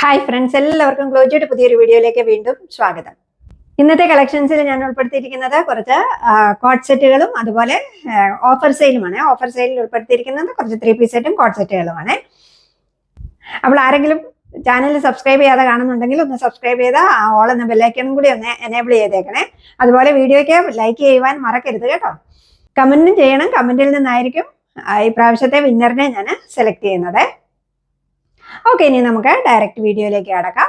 Hi friends എല്ലാവർക്കും ഗ്ലോജിയുടെ പുതിയൊരു വീഡിയോയിലേക്ക് വീണ്ടും സ്വാഗതം. ഇന്നത്തെ കളക്ഷൻസിൽ ഞാൻ ഉൾപ്പെടുത്തിയിരിക്കുന്നത് കുറച്ച് കോട്ട് സെറ്റുകളും അതുപോലെ ഓഫർ സെയിലുമാണ് ഓഫർ സെയിലിൽ ഉൾപ്പെടുത്തിയിരിക്കുന്നത് കുറച്ച് ത്രീ പീസ് സെറ്റും കോട്ട് സെറ്റുകളുമാണ് അപ്പോൾ ആരെങ്കിലും ചാനൽ സബ്സ്ക്രൈബ് ചെയ്യാതെ കാണുന്നുണ്ടെങ്കിൽ ഒന്ന് സബ്സ്ക്രൈബ് ചെയ്ത് ഓൾ എന്ന ബെല്ലൈക്കനും കൂടി ഒന്ന് എനേബിൾ ചെയ്തേക്കണേ. അതുപോലെ വീഡിയോയ്ക്ക് ലൈക്ക് ചെയ്യുവാൻ മറക്കരുത് കേട്ടോ. കമന്റും ചെയ്യണം. കമന്റിൽ നിന്നായിരിക്കും ഈ പ്രാവശ്യത്തെ വിന്നറിനെ ഞാൻ സെലക്ട് ചെയ്യുന്നത്. ഓക്കെ ഇനി നമുക്ക് ഡയറക്റ്റ് വീഡിയോയിലേക്ക് കടക്കാം.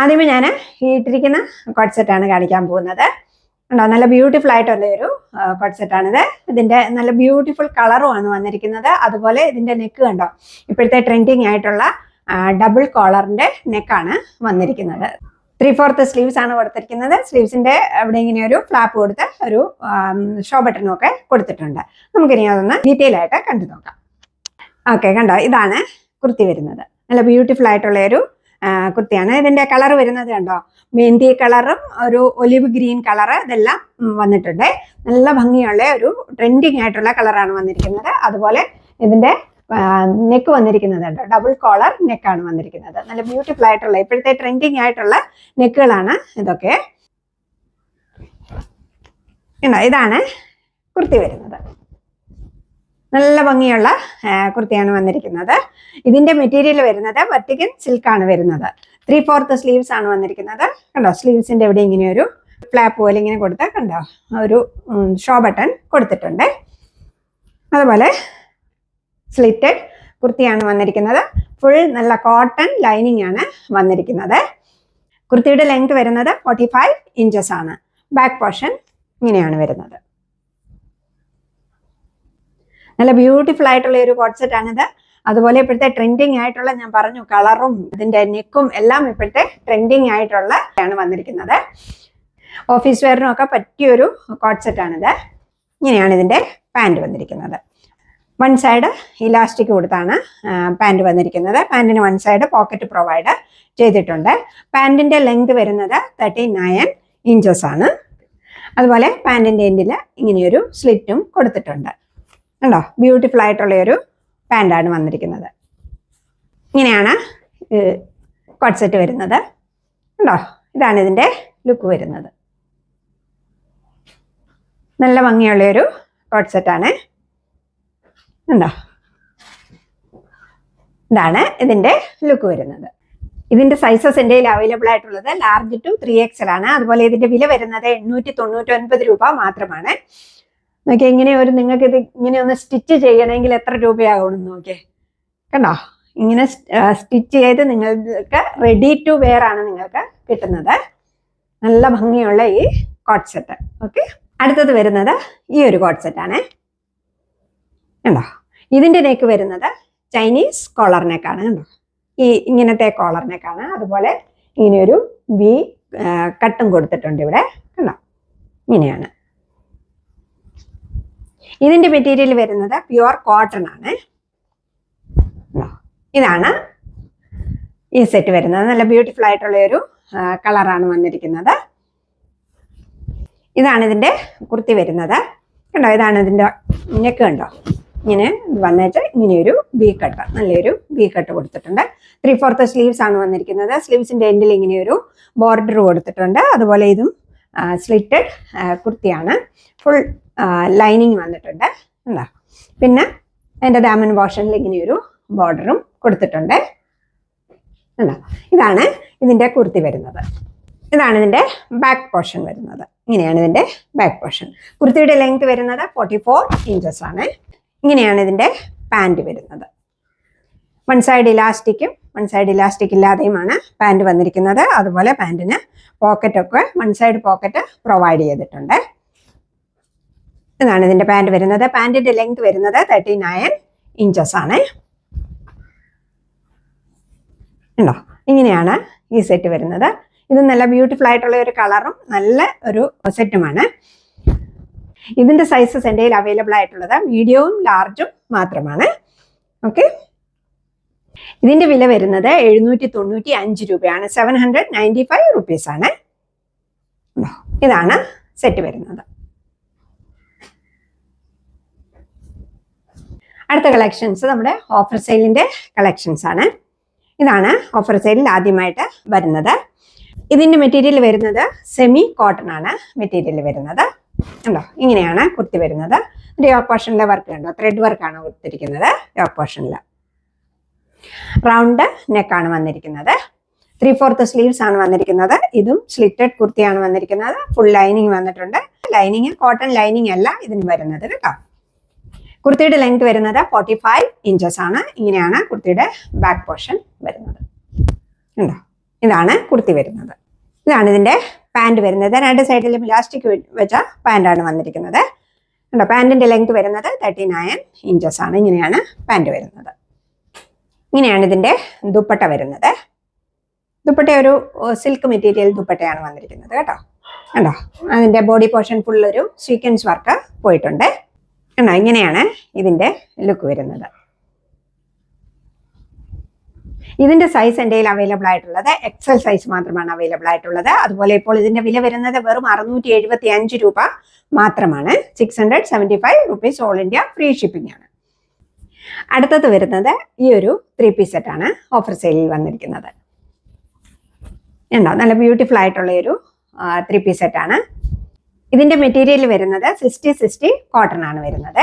ആദ്യമേ ഞാൻ ഈ ഇട്ടിരിക്കുന്ന കോട്ട് സെറ്റാണ് കാണിക്കാൻ പോകുന്നത്. ഉണ്ടോ നല്ല ബ്യൂട്ടിഫുൾ ആയിട്ടുള്ള ഒരു കോട്ട് സെറ്റാണിത് ഇതിന്റെ നല്ല ബ്യൂട്ടിഫുൾ കളറുമാണ് വന്നിരിക്കുന്നത്. അതുപോലെ ഇതിന്റെ നെക്ക് കണ്ടോ ഇപ്പോഴത്തെ ട്രെൻഡിങ് ആയിട്ടുള്ള ഡബിൾ കോളറിന്റെ നെക്കാണ് വന്നിരിക്കുന്നത്. ത്രീ ഫോർത്ത് സ്ലീവ്സ് ആണ് കൊടുത്തിരിക്കുന്നത്. സ്ലീവ്സിന്റെ അവിടെ ഇങ്ങനെ ഒരു ഫ്ലാപ്പ് കൊടുത്ത് ഒരു ഷോ ബട്ടണും ഒക്കെ കൊടുത്തിട്ടുണ്ട്. നമുക്കിനി അതൊന്ന് ഡീറ്റെയിൽ ആയിട്ട് കണ്ടു നോക്കാം. ഓക്കെ കണ്ടോ ഇതാണ് കുർത്തി വരുന്നത്. നല്ല ബ്യൂട്ടിഫുൾ ആയിട്ടുള്ള ഒരു കുർത്തിയാണ്. ഇതിന്റെ കളർ വരുന്നത് കണ്ടോ? മെഹന്തി കളറും ഒരു ഒലിവ് ഗ്രീൻ കളർ ഇതെല്ലാം വന്നിട്ടുണ്ട്. നല്ല ഭംഗിയുള്ള ഒരു ട്രെൻഡിങ് ആയിട്ടുള്ള കളറാണ് വന്നിരിക്കുന്നത്. അതുപോലെ ഇതിന്റെ നെക്ക് വന്നിരിക്കുന്നത് കണ്ടോ? ഡബിൾ കോളർ നെക്കാണ് വന്നിരിക്കുന്നത്. നല്ല ബ്യൂട്ടിഫുൾ ആയിട്ടുള്ള ഇപ്പോഴത്തെ ട്രെൻഡിങ് ആയിട്ടുള്ള നെക്കുകളാണ് ഇതൊക്കെ. ഇതാണ് കുർത്തി വരുന്നത്. നല്ല ഭംഗിയുള്ള കുർത്തിയാണ് വന്നിരിക്കുന്നത്. ഇതിന്റെ മെറ്റീരിയൽ വരുന്നത് വെർട്ടിക്കൻ സിൽക്കാണ് വരുന്നത്. ത്രീ ഫോർത്ത് സ്ലീവ്സ് ആണ് വന്നിരിക്കുന്നത്. കണ്ടോ? സ്ലീവ്സിന്റെ ഇവിടെ ഇങ്ങനെ ഒരു ഫ്ലാപ്പ് പോലെ ഇങ്ങനെ കൊടുത്ത് കണ്ടോ? ഒരു ഷോ ബട്ടൺ കൊടുത്തിട്ടുണ്ട്. അതുപോലെ സ്ലിറ്റഡ് കുർത്തിയാണ് വന്നിരിക്കുന്നത്. ഫുൾ നല്ല കോട്ടൺ ലൈനിങ് ആണ് വന്നിരിക്കുന്നത്. കുർത്തിയുടെ ലെങ്ത് വരുന്നത് ഫോർട്ടി ഫൈവ് ഇഞ്ചസ് ആണ്. ബാക്ക് പോർഷൻ ഇങ്ങനെയാണ് വരുന്നത്. നല്ല ബ്യൂട്ടിഫുൾ ആയിട്ടുള്ള ഒരു കോട്ട് സെറ്റ് ആണിത്. അതുപോലെ ഇപ്പോഴത്തെ ട്രെൻഡിങ് ആയിട്ടുള്ള ഞാൻ പറഞ്ഞു കളറും ഇതിന്റെ നെക്കും എല്ലാം ഇപ്പോഴത്തെ ട്രെൻഡിങ് ആയിട്ടുള്ള ആണ് വന്നിരിക്കുന്നത്. ഓഫീസ് വെയറിനും ഒക്കെ പറ്റിയൊരു കോട്ട് സെറ്റ് ആണിത്. ഇങ്ങനെയാണ് ഇതിന്റെ പാന്റ് വന്നിരിക്കുന്നത്. വൺ സൈഡ് ഇലാസ്റ്റിക് കൊടുത്താണ് പാന്റ് വന്നിരിക്കുന്നത്. പാന്റിന് വൺ സൈഡ് പോക്കറ്റ് പ്രൊവൈഡ് ചെയ്തിട്ടുണ്ട്. പാന്റിന്റെ ലെങ്ത് വരുന്നത് തേർട്ടി നയൻ ഇഞ്ചസ് ആണ്. അതുപോലെ പാന്റിന്റെ എൻഡിൽ ഇങ്ങനെയൊരു സ്ലിറ്റും കൊടുത്തിട്ടുണ്ട്. കണ്ടോ? ബ്യൂട്ടിഫുൾ ആയിട്ടുള്ള ഒരു പാന്റാണ് വന്നിരിക്കുന്നത്. ഇങ്ങനെയാണ് കോട്ട് സെറ്റ് വരുന്നത്. കണ്ടോ? ഇതാണ് ഇതിന്റെ ലുക്ക് വരുന്നത്. നല്ല ഭംഗിയുള്ള ഒരു കോട്ട് സെറ്റാണ് ഉണ്ടോ ഇതാണ് ഇതിന്റെ ലുക്ക് വരുന്നത്. ഇതിന്റെ സൈസസ് എന്റെ അവൈലബിൾ ആയിട്ടുള്ളത് ലാർജ് ടു ത്രീ എക്സൽ ആണ് അതുപോലെ ഇതിന്റെ വില വരുന്നത് എണ്ണൂറ്റി തൊണ്ണൂറ്റി ഒൻപത് രൂപ മാത്രമാണ്. നോക്കിയേ ഇങ്ങനെ ഒരു നിങ്ങൾക്ക് ഇത് ഇങ്ങനെ ഒന്ന് സ്റ്റിച്ച് ചെയ്യണമെങ്കിൽ എത്ര രൂപയാകണം നോക്കിയേ. കണ്ടോ? ഇങ്ങനെ സ്റ്റിച്ച് ചെയ്ത് നിങ്ങൾക്ക് റെഡി ടു വെയർ ആണ് നിങ്ങൾക്ക് കിട്ടുന്നത്. നല്ല ഭംഗിയുള്ള ഈ കോട്ട് സെറ്റ്. ഓക്കെ? അടുത്തത് വരുന്നത് ഈ ഒരു കോട്ട് സെറ്റ് ആണേ. കണ്ടോ? ഇതിന്റെ നെക്ക് വരുന്നത് ചൈനീസ് കോളർ കണ്ടോ? ഈ ഇങ്ങനത്തെ കോളർ അതുപോലെ ഇങ്ങനെയൊരു വി കട്ടും കൊടുത്തിട്ടുണ്ട് ഇവിടെ. കണ്ടോ? ഇങ്ങനെയാണ്. ഇതിന്റെ മെറ്റീരിയൽ വരുന്നത് പ്യുവർ കോട്ടൺ ആണ്. ഇതാണ് ഈ സെറ്റ് വരുന്നത്. നല്ല ബ്യൂട്ടിഫുൾ ആയിട്ടുള്ള ഒരു കളറാണ് വന്നിരിക്കുന്നത്. ഇതാണ് ഇതിന്റെ കുർത്തി വരുന്നത്. കണ്ടോ ഇതാണ് ഇതിന്റെ നെക്ക് കണ്ടോ? ഇങ്ങനെ വന്നിട്ട് ഇങ്ങനെ ഒരു ബി കട്ട് നല്ലൊരു ബി കട്ട് കൊടുത്തിട്ടുണ്ട്. ത്രീ ഫോർത്ത് സ്ലീവ്സ് ആണ് വന്നിരിക്കുന്നത്. സ്ലീവ്സിന്റെ എൻഡിൽ ഇങ്ങനെ ഒരു ബോർഡർ കൊടുത്തിട്ടുണ്ട്. അതുപോലെ ഇതും സ്ലിറ്റഡ് കുർത്തിയാണ്. ഫുൾ ലൈനിങ് വന്നിട്ടുണ്ട്. എന്താ പിന്നെ എന്റെ ഡാമൻ പോർഷനിൽ ഇങ്ങനെ ഒരു ബോർഡറും കൊടുത്തിട്ടുണ്ട്. എന്താ ഇതാണ് ഇതിന്റെ കുർത്തി വരുന്നത്. ഇതാണ് ഇതിന്റെ ബാക്ക് പോർഷൻ വരുന്നത്. ഇങ്ങനെയാണ് ഇതിന്റെ ബാക്ക് പോർഷൻ കുർത്തിയുടെ ലെങ്ത് വരുന്നത് ഫോർട്ടി ഫോർ ഇഞ്ചസ് ആണ്. ഇങ്ങനെയാണ് ഇതിന്റെ പാന്റ് വരുന്നത്. വൺ സൈഡ് ഇലാസ്റ്റിക്കും വൺ സൈഡ് ഇലാസ്റ്റിക് ഇല്ലാതെയുമാണ് പാന്റ് വന്നിരിക്കുന്നത്. അതുപോലെ പാന്റിന് പോക്കറ്റൊക്കെ വൺ സൈഡ് പോക്കറ്റ് പ്രൊവൈഡ് ചെയ്തിട്ടുണ്ട്. ഇതാണ് ഇതിന്റെ പാന്റ് വരുന്നത്. പാന്റിന്റെ ലെങ്ത് വരുന്നത് തേർട്ടി നയൻ ഇഞ്ചസ് ആണ്. ഉണ്ടോ? ഇങ്ങനെയാണ് ഈ സെറ്റ് വരുന്നത്. ഇത് നല്ല ബ്യൂട്ടിഫുൾ ആയിട്ടുള്ള ഒരു കളറും നല്ല ഒരു സെറ്റുമാണ് ഇതിന്റെ സൈസസ് എന്റെ കയ്യിൽ അവൈലബിൾ ആയിട്ടുള്ളത് മീഡിയവും ലാർജും മാത്രമാണ്. ഓക്കെ ഇതിന്റെ വില വരുന്നത് എഴുന്നൂറ്റി തൊണ്ണൂറ്റി അഞ്ച് രൂപയാണ് സെവൻ ഹൺഡ്രഡ് നയന്റി ഫൈവ് ഇതാണ് സെറ്റ് വരുന്നത്. അടുത്ത കളക്ഷൻസ് നമ്മുടെ ഓഫർ സെയിലിന്റെ കളക്ഷൻസ് ആണ്. ഇതാണ് ഓഫർ സെയിലിൽ ആദ്യമായിട്ട് വരുന്നത്. ഇതിന്റെ മെറ്റീരിയൽ വരുന്നത് സെമി കോട്ടൺ ആണ് മെറ്റീരിയൽ വരുന്നത്. ഉണ്ടോ ഇങ്ങനെയാണ് കുർത്തി വരുന്നത്. യോക്ക് പോർഷനിലെ വർക്ക് ഉണ്ടോ ത്രെഡ് വർക്കാണ് കൊടുത്തിരിക്കുന്നത് യോക്ക് പോർഷനിൽ റൗണ്ട് നെക്കാണ് വന്നിരിക്കുന്നത്. ത്രീ ഫോർത്ത് സ്ലീവ്സ് ആണ് വന്നിരിക്കുന്നത്. ഇതും സ്ലിറ്റഡ് കുർത്തിയാണ് വന്നിരിക്കുന്നത്. ഫുൾ ലൈനിങ് വന്നിട്ടുണ്ട്. ലൈനിങ് കോട്ടൺ ലൈനിങ് അല്ല ഇതിന് വരുന്നത് കേട്ടോ. കുർത്തിയുടെ ലെങ്ത് വരുന്നത് ഫോർട്ടി ഫൈവ് ഇഞ്ചസ് ആണ്. ഇങ്ങനെയാണ് കുർത്തിയുടെ ബാക്ക് പോർഷൻ വരുന്നത്. ഉണ്ടോ ഇതാണ് കുർത്തി വരുന്നത്. ഇതാണ് ഇതിന്റെ പാന്റ് വരുന്നത്. രണ്ട് സൈഡിലും ഇലാസ്റ്റിക് വെച്ച പാന്റാണ് വന്നിരിക്കുന്നത്. ഉണ്ടോ പാൻറിന്റെ ലെങ്ത് വരുന്നത് തേർട്ടി നയൻ ഇഞ്ചസ് ആണ്. ഇങ്ങനെയാണ് പാന്റ് വരുന്നത്. ഇങ്ങനെയാണ് ഇതിന്റെ ദുപ്പട്ട വരുന്നത്. ദുപ്പട്ട ഒരു സിൽക്ക് മെറ്റീരിയൽ ദുപ്പട്ടയാണ് വന്നിരിക്കുന്നത്. കേട്ടോ? കണ്ടോ? അതിന്റെ ബോഡി പോർഷൻ ഫുൾ ഒരു സ്വീക്വൻസ് വർക്ക് പോയിട്ടുണ്ട്. കണ്ടോ? ഇങ്ങനെയാണ് ഇതിന്റെ ലുക്ക് വരുന്നത്. ഇതിന്റെ സൈസ് എന്റെ അവൈലബിൾ ആയിട്ടുള്ളത് എക്സൽ സൈസ് മാത്രമാണ് അവൈലബിൾ ആയിട്ടുള്ളത്. അതുപോലെ ഇപ്പോൾ ഇതിന്റെ വില വരുന്നത് വെറും അറുന്നൂറ്റി എഴുപത്തി അഞ്ച് രൂപ മാത്രമാണ്. Six hundred five rupees all India free shipping ആണ്. അടുത്തത് വരുന്നത് ഈ ഒരു ത്രീ പീസ് സെറ്റ് ആണ് ഓഫർ സെയിലിൽ വന്നിരിക്കുന്നത്. ഉണ്ടോ നല്ല ബ്യൂട്ടിഫുൾ ആയിട്ടുള്ള ഒരു ത്രീ പീസ് സെറ്റ് ആണ് ഇതിന്റെ മെറ്റീരിയൽ വരുന്നത് സിക്സ്റ്റി സിക്സ്റ്റി കോട്ടൺ ആണ് വരുന്നത്.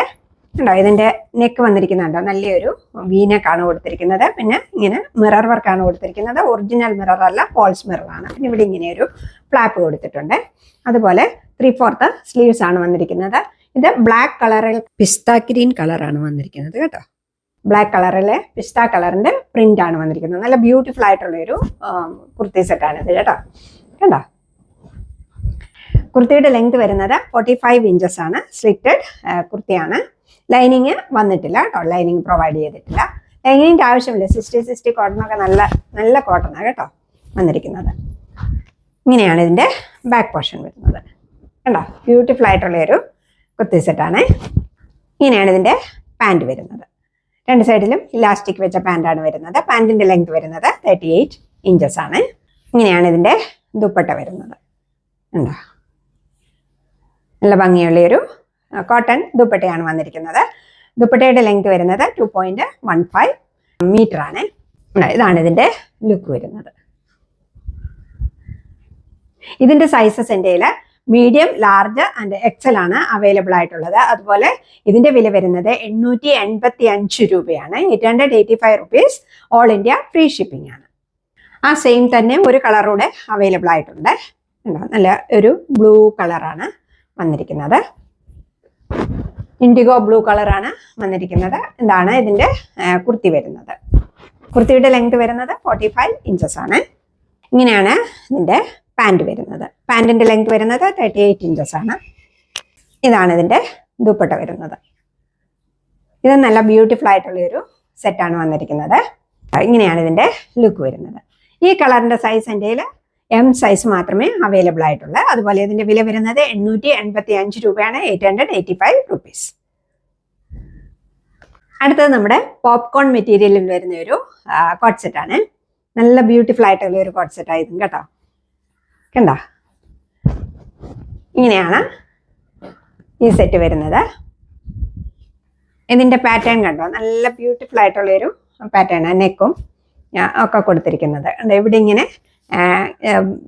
ഉണ്ടോ ഇതിന്റെ നെക്ക് വന്നിരിക്കുന്നുണ്ടോ? നല്ലൊരു വീനക്കാണ് കൊടുത്തിരിക്കുന്നത്. പിന്നെ ഇങ്ങനെ മിറർ വർക്കാണ് കൊടുത്തിരിക്കുന്നത്. ഒറിജിനൽ മിറർ അല്ല ഫോൾസ് മിററാണ് പിന്നെ ഇവിടെ ഇങ്ങനെ ഒരു ഫ്ലാപ്പ് കൊടുത്തിട്ടുണ്ട്. അതുപോലെ ത്രീ ഫോർത്ത് സ്ലീവ്സ് ആണ് വന്നിരിക്കുന്നത്. ഇത് ബ്ലാക്ക് കളറിൽ പിസ്ത ഗ്രീൻ കളറാണ് വന്നിരിക്കുന്നത് കേട്ടോ. ബ്ലാക്ക് കളറിലെ പിസ്ത കളറിന്റെ പ്രിന്റ് ആണ് വന്നിരിക്കുന്നത്. നല്ല ബ്യൂട്ടിഫുൾ ആയിട്ടുള്ള ഒരു കുർത്തി സെറ്റാണ് ഇത് കേട്ടോ. കണ്ടോ? കുർത്തിയുടെ ലെങ്ത് വരുന്നത് ഫോർട്ടി ഫൈവ് ഇഞ്ചസ് ആണ് സ്ലിറ്റഡ് കുർത്തിയാണ്. ലൈനിങ് വന്നിട്ടില്ല കേട്ടോ. ലൈനിങ് പ്രൊവൈഡ് ചെയ്തിട്ടില്ല. ലൈനിങ്ങിന്റെ ആവശ്യമില്ല. സിക്സ്റ്റി സിക്സ്റ്റി കോട്ടണൊക്കെ നല്ല നല്ല കോട്ടണാണ് കേട്ടോ വന്നിരിക്കുന്നത്. ഇങ്ങനെയാണ് ഇതിന്റെ ബാക്ക് പോർഷൻ വരുന്നത്. കണ്ടോ? ബ്യൂട്ടിഫുൾ ആയിട്ടുള്ള ഒരു കുർത്തി സെറ്റാണ് ഇങ്ങനെയാണ് ഇതിന്റെ പാന്റ് വരുന്നത്. രണ്ട് സൈഡിലും ഇലാസ്റ്റിക് വെച്ച പാന്റാണ് വരുന്നത്. പാന്റിന്റെ ലെങ്ത് വരുന്നത് തേർട്ടി എയ്റ്റ് ഇഞ്ചസ് ആണ്. ഇങ്ങനെയാണ് ഇതിന്റെ ദുപ്പട്ട വരുന്നത്. ഉണ്ടോ നല്ല ഭംഗിയുള്ള ഒരു കോട്ടൺ ദുപ്പട്ടയാണ് വന്നിരിക്കുന്നത്. ദുപ്പട്ടയുടെ ലെങ്ത് വരുന്നത് two point one five meter ആണ്. ഇതാണ് ഇതിന്റെ ലുക്ക് വരുന്നത്. ഇതിന്റെ സൈസസ് എന്റെ മീഡിയം ലാർജ് ആൻഡ് എക്സൽ ആണ് അവൈലബിൾ ആയിട്ടുള്ളത്. അതുപോലെ ഇതിന്റെ വില വരുന്നത് എണ്ണൂറ്റി എൺപത്തി അഞ്ച് രൂപയാണ്. Eight hundred eighty five rupees all India free shipping ആണ്. ആ സെയിം തന്നെ ഒരു കളറൂടെ അവൈലബിൾ ആയിട്ടുണ്ട്? നല്ല ഒരു ബ്ലൂ കളറാണ് വന്നിരിക്കുന്നത്. ഇൻഡിഗോ ബ്ലൂ കളറാണ് വന്നിരിക്കുന്നത്. എന്താണ് ഇതിന്റെ കുർത്തി വരുന്നത്. കുർത്തിയുടെ ലെങ്ത് വരുന്നത് ഫോർട്ടി ഫൈവ് ഇഞ്ചസ് ആണ്. ഇങ്ങനെയാണ് ഇതിന്റെ പാന്റ് വരുന്നത്. പാൻറിന്റെ ലെങ്ത് വരുന്നത് തേർട്ടി എയ്റ്റ് ഇഞ്ചസ് ആണ്. ഇതാണ് ഇതിന്റെ ദുപ്പട്ട വരുന്നത്. ഇത് നല്ല ബ്യൂട്ടിഫുൾ ആയിട്ടുള്ള ഒരു സെറ്റാണ് വന്നിരിക്കുന്നത്. ഇങ്ങനെയാണ് ഇതിന്റെ ലുക്ക് വരുന്നത്. ഈ കളറിന്റെ സൈസ് എന്റെ എം സൈസ് മാത്രമേ അവൈലബിൾ ആയിട്ടുള്ളൂ. അതുപോലെ ഇതിന്റെ വില വരുന്നത് എണ്ണൂറ്റി എൺപത്തി അഞ്ച് രൂപയാണ് eight hundred eighty five rupees അടുത്തത് നമ്മുടെ പോപ്കോൺ മെറ്റീരിയലിൽ വരുന്ന ഒരു കോട്ട് സെറ്റ് ആണ്. നല്ല ബ്യൂട്ടിഫുൾ ആയിട്ടുള്ള ഒരു കോട്ട് സെറ്റ് ആയിരുന്നു കേട്ടോ. കണ്ട? ഇങ്ങനെയാണ് ഈ സെറ്റ് വരുന്നത്. ഇതിന്റെ പാറ്റേൺ കണ്ടോ? നല്ല ബ്യൂട്ടിഫുൾ ആയിട്ടുള്ള ഒരു പാറ്റേൺ നെക്കും ഒക്കെ കൊടുത്തിരിക്കുന്നത്. ഇവിടെ ഇങ്ങനെ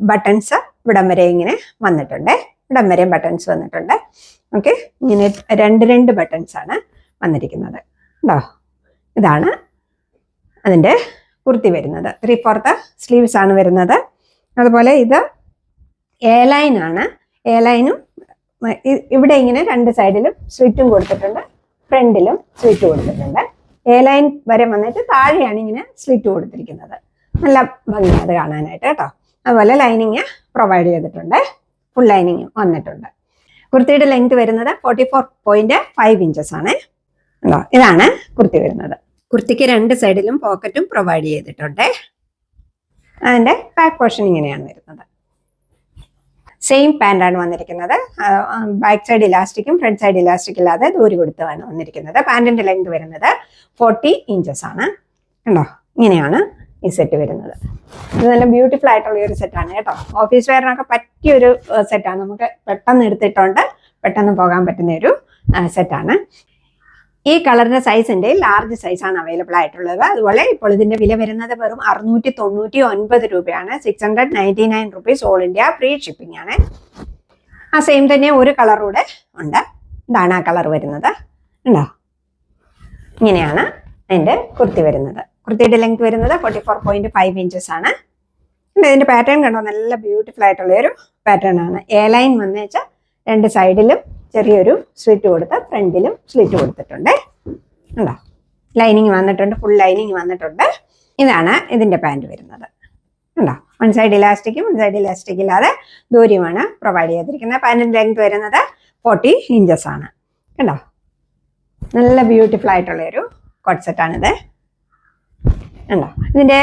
ബട്ടൺസ് ഇവിടം വരെ ഇങ്ങനെ വന്നിട്ടുണ്ട്. ഇവിടം വരെ ബട്ടൺസ് വന്നിട്ടുണ്ട്. ഓക്കെ ഇങ്ങനെ രണ്ട് രണ്ട് ബട്ടൺസ് ആണ് വന്നിരിക്കുന്നത്. ഉണ്ടോ ഇതാണ് അതിന്റെ കുർത്തി വരുന്നത്. ത്രീ ഫോർത്ത് സ്ലീവ്സ് ആണ് വരുന്നത്. അതുപോലെ ഇത് എ ലൈൻ ആണ്. എ ലൈനും ഇവിടെ ഇങ്ങനെ രണ്ട് സൈഡിലും സ്ലിറ്റും കൊടുത്തിട്ടുണ്ട്. ഫ്രണ്ടിലും സ്ലിറ്റ് കൊടുത്തിട്ടുണ്ട്. എ ലൈൻ വരെ വന്നിട്ട് താഴെയാണ് ഇങ്ങനെ സ്ലിറ്റ് കൊടുത്തിരിക്കുന്നത്. നല്ല ഭംഗിയാണ് കാണാനായിട്ട് കേട്ടോ. അതുപോലെ ലൈനിങ് പ്രൊവൈഡ് ചെയ്തിട്ടുണ്ട്. ഫുൾ ലൈനിങ് വന്നിട്ടുണ്ട്. കുർത്തിയുടെ ലെങ്ത് വരുന്നത് forty four point five inches ആണ്. ഉണ്ടോ? ഇതാണ് കുർത്തി വരുന്നത്. കുർത്തിക്ക് രണ്ട് സൈഡിലും പോക്കറ്റും പ്രൊവൈഡ് ചെയ്തിട്ടുണ്ട്. അതിന്റെ ബാക്ക് പോർഷൻ ഇങ്ങനെയാണ് വരുന്നത്. സെയിം പാന്റാണ് വന്നിരിക്കുന്നത്. ബാക്ക് സൈഡ് ഇലാസ്റ്റിക്കും ഫ്രണ്ട് സൈഡ് ഇലാസ്റ്റിക് ഇല്ലാതെ ദൂരി കൊടുത്താണ് വന്നിരിക്കുന്നത്. പാന്റിന്റെ ലെങ്ത് വരുന്നത് ഫോർട്ടി ഇഞ്ചസ് ആണ്. കണ്ടോ? ഇങ്ങനെയാണ് ഈ സെറ്റ് വരുന്നത്. ഇത് നല്ല ബ്യൂട്ടിഫുൾ ആയിട്ടുള്ള ഒരു സെറ്റാണ് കേട്ടോ. ഓഫീസ് വെയറിനൊക്കെ പറ്റിയ ഒരു സെറ്റാണ് നമുക്ക് പെട്ടെന്ന് എടുത്തിട്ടുണ്ട് പെട്ടെന്ന് പോകാൻ പറ്റുന്ന ഒരു സെറ്റാണ് ഈ കളറിന്റെ സൈസ് സൈസിന്റെ ലാർജ് സൈസാണ് അവൈലബിൾ ആയിട്ടുള്ളത്. അതുപോലെ ഇപ്പോൾ ഇതിന്റെ വില വരുന്നത് വെറും അറുന്നൂറ്റി തൊണ്ണൂറ്റി ഒൻപത് രൂപയാണ്. Six hundred ninety nine rupees all India free shipping ആണ്. ആ സെയിം തന്നെ ഒരു കളറൂടെ ഉണ്ട്. ഇതാണ് ആ കളർ വരുന്നത്. ഉണ്ടോ ഇങ്ങനെയാണ് അതിന്റെ കുർത്തി വരുന്നത്. കുർത്തിയുടെ ലെങ്ത് വരുന്നത് forty four point five inches ആണ് ഇതിന്റെ പാറ്റേൺ കണ്ടോ? നല്ല ബ്യൂട്ടിഫുൾ ആയിട്ടുള്ള ഒരു പാറ്റേൺ ആണ്. എ ലൈൻ വന്നു വെച്ചാൽ രണ്ട് സൈഡിലും ചെറിയൊരു സ്ലിറ്റ് കൊടുത്ത് ഫ്രണ്ടിലും സ്ലിറ്റ് കൊടുത്തിട്ടുണ്ട്. ഉണ്ടോ ലൈനിങ് വന്നിട്ടുണ്ട് ഫുൾ ലൈനിങ് വന്നിട്ടുണ്ട്. ഇതാണ് ഇതിന്റെ പാന്റ് വരുന്നത്. ഉണ്ടോ വൺ സൈഡ് ഇലാസ്റ്റിക്കും വൺ സൈഡ് ഇലാസ്റ്റിക് ഇല്ലാതെ ദൂര്യമാണ് പ്രൊവൈഡ് ചെയ്തിരിക്കുന്നത്. പാന്റിന്റെ ലെങ്ത് വരുന്നത് ഫോർട്ടി ഇഞ്ചസ് ആണ്. കണ്ടോ? നല്ല ബ്യൂട്ടിഫുൾ ആയിട്ടുള്ള ഒരു കോട്ട് സെറ്റാണിത് ഉണ്ടോ? ഇതിന്റെ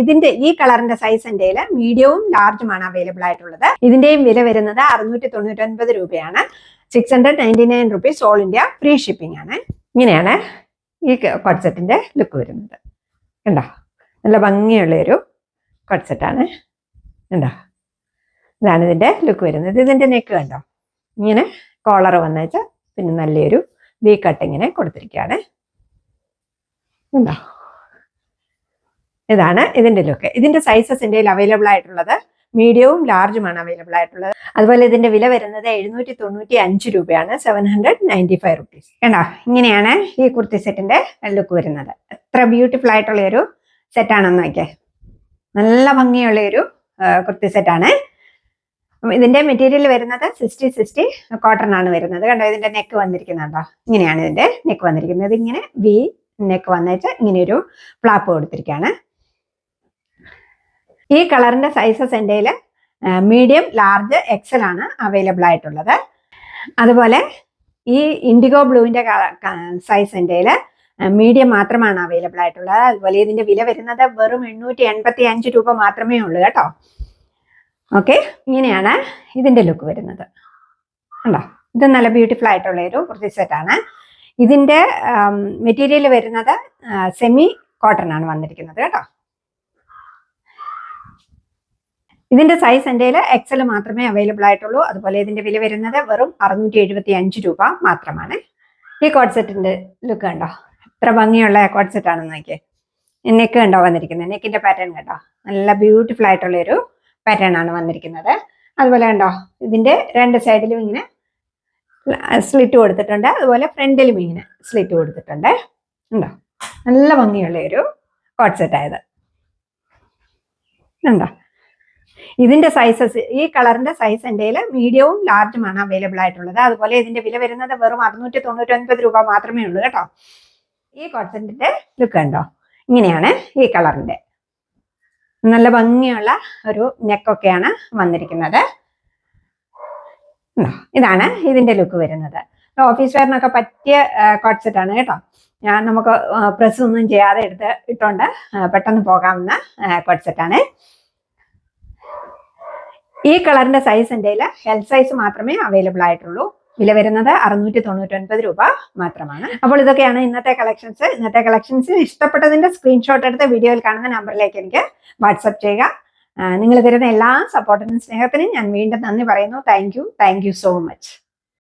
ഇതിന്റെ ഈ കളറിന്റെ സൈസ് എന്റെ മീഡിയവും ലാർജുമാണ് അവൈലബിൾ ആയിട്ടുള്ളത്. ഇതിന്റെയും വില വരുന്നത് അറുന്നൂറ്റി തൊണ്ണൂറ്റി ഒൻപത് രൂപയാണ്. Six hundred ninety nine rupees all India free shipping ആണ്. ഇങ്ങനെയാണ് ഈ കോട്ട് സെറ്റിന്റെ ലുക്ക് വരുന്നത്. കണ്ടോ? നല്ല ഭംഗിയുള്ള ഒരു കോട്ട് സെറ്റാണ് കണ്ടോ? ഇതാണ് ഇതിന്റെ ലുക്ക് വരുന്നത്. ഇതിന്റെ നെക്ക് കണ്ടോ? ഇങ്ങനെ കോളർ വന്നേച്ച് പിന്നെ നല്ലൊരു വി കട്ടിങ്ങിനെ കൊടുത്തിരിക്കുകയാണ്. ഉണ്ടോ ഇതാണ് ഇതിന്റെ ലുക്ക് ഇതിന്റെ സൈസസ് ഇന്ത്യയിൽ അവൈലബിൾ ആയിട്ടുള്ളത് മീഡിയവും ലാർജുമാണ് അവൈലബിൾ ആയിട്ടുള്ളത്. അതുപോലെ ഇതിന്റെ വില വരുന്നത് എഴുന്നൂറ്റി തൊണ്ണൂറ്റി അഞ്ച് രൂപയാണ് seven hundred ninety five rupees കണ്ടോ? ഇങ്ങനെയാണ് ഈ കുർത്തി സെറ്റിന്റെ ലുക്ക് വരുന്നത്. എത്ര ബ്യൂട്ടിഫുൾ ആയിട്ടുള്ള ഒരു സെറ്റാണെന്ന് നോക്കിയേ. നല്ല ഭംഗിയുള്ള ഒരു കുർത്തി സെറ്റാണ് ഇതിന്റെ മെറ്റീരിയൽ വരുന്നത് സിക്സ്റ്റി സിക്സ്റ്റി കോട്ടൺ ആണ് വരുന്നത്. കണ്ടോ? ഇതിന്റെ നെക്ക് വന്നിരിക്കുന്നുണ്ടോ ഇങ്ങനെയാണ് ഇതിന്റെ നെക്ക് വന്നിരിക്കുന്നത്. ഇങ്ങനെ വി നെക്ക് വന്നേച്ച ഇങ്ങനെ ഒരു ഫ്ലാപ്പ് കൊടുത്തിരിക്കുകയാണ്. ഈ കളറിന്റെ സൈസസ് എന്റെ മീഡിയം ലാർജ് എക്സൽ ആണ് അവൈലബിൾ ആയിട്ടുള്ളത്. അതുപോലെ ഈ ഇൻഡിഗോ ബ്ലൂവിന്റെ സൈസ് എന്റെ മീഡിയം മാത്രമാണ് അവൈലബിൾ ആയിട്ടുള്ളത്. അതുപോലെ ഇതിന്റെ വില വരുന്നത് വെറും എണ്ണൂറ്റി എൺപത്തി അഞ്ച് രൂപ മാത്രമേ ഉള്ളൂ കേട്ടോ. ഓക്കെ ഇങ്ങനെയാണ് ഇതിന്റെ ലുക്ക് വരുന്നത്. ഉണ്ടോ ഇത് നല്ല ബ്യൂട്ടിഫുൾ ആയിട്ടുള്ള ഒരു കുർത്തി സെറ്റാണ് ഇതിന്റെ മെറ്റീരിയൽ വരുന്നത് സെമി കോട്ടൺ ആണ് വന്നിരിക്കുന്നത് കേട്ടോ. ഇതിന്റെ സൈസ് എന്റെ എക്സൽ മാത്രമേ അവൈലബിൾ ആയിട്ടുള്ളൂ. അതുപോലെ ഇതിന്റെ വില വരുന്നത് വെറും അറുന്നൂറ്റി എഴുപത്തി അഞ്ച് രൂപ മാത്രമാണ്. ഈ കോഡ് സെറ്റിന്റെ ലുക്ക് കണ്ടോ? എത്ര ഭംഗിയുള്ള കോഡ് സെറ്റ് ആണെന്ന് നോക്കിയേ. നെക്ക് കണ്ടോ വന്നിരിക്കുന്നത്? നെക്കിന്റെ പാറ്റേൺ കണ്ടോ? നല്ല ബ്യൂട്ടിഫുൾ ആയിട്ടുള്ള ഒരു പാറ്റേൺ ആണ് വന്നിരിക്കുന്നത്. അതുപോലെ കണ്ടോ? ഇതിന്റെ രണ്ട് സൈഡിലും ഇങ്ങനെ സ്ലിറ്റ് കൊടുത്തിട്ടുണ്ട്. അതുപോലെ ഫ്രണ്ടിലും ഇങ്ങനെ സ്ലിറ്റ് കൊടുത്തിട്ടുണ്ട്. ഉണ്ടോ നല്ല ഭംഗിയുള്ള ഒരു കോഡ് സെറ്റ് ആയത്. ഉണ്ടോ ഇതിന്റെ സൈസസ് ഈ കളറിന്റെ സൈസ് എന്റെ മീഡിയവും ലാർജുമാണ് അവൈലബിൾ ആയിട്ടുള്ളത്. അതുപോലെ ഇതിന്റെ വില വരുന്നത് വെറും അറുന്നൂറ്റി തൊണ്ണൂറ്റി രൂപ മാത്രമേ ഉള്ളൂ കേട്ടോ. ഈ കോട്ടന്റെ ലുക്ക് ഉണ്ടോ ഇങ്ങനെയാണ് ഈ കളറിന്റെ നല്ല ഭംഗിയുള്ള ഒരു നെക്കൊക്കെയാണ് വന്നിരിക്കുന്നത്. ഇതാണ് ഇതിന്റെ ലുക്ക് വരുന്നത്. ഓഫീസ് വെയറിനൊക്കെ പറ്റിയ കോട്ട് സെറ്റ് ആണ് കേട്ടോ. ഞാൻ നമുക്ക് പ്രസ് ഒന്നും ചെയ്യാതെ എടുത്ത് ഇട്ടുകൊണ്ട് പെട്ടെന്ന് പോകാവുന്ന കോട്ട് സെറ്റ് ആണ്. ഈ കളറിന്റെ സൈസ് എന്റെ ഹെൽത്ത് സൈസ് മാത്രമേ അവൈലബിൾ ആയിട്ടുള്ളൂ. വില വരുന്നത് അറുന്നൂറ്റി തൊണ്ണൂറ്റി ഒൻപത് രൂപ മാത്രമാണ്. അപ്പോൾ ഇതൊക്കെയാണ് ഇന്നത്തെ കളക്ഷൻസ് ഇന്നത്തെ കളക്ഷൻസ് ഇഷ്ടപ്പെട്ടതിന്റെ സ്ക്രീൻഷോട്ട് എടുത്ത് വീഡിയോയിൽ കാണുന്ന നമ്പറിലേക്ക് എനിക്ക് വാട്സപ്പ് ചെയ്യുക. നിങ്ങൾ തരുന്ന എല്ലാ സപ്പോർട്ടിനും സ്നേഹത്തിനും ഞാൻ വീണ്ടും നന്ദി പറയുന്നു. Thank you thank you so much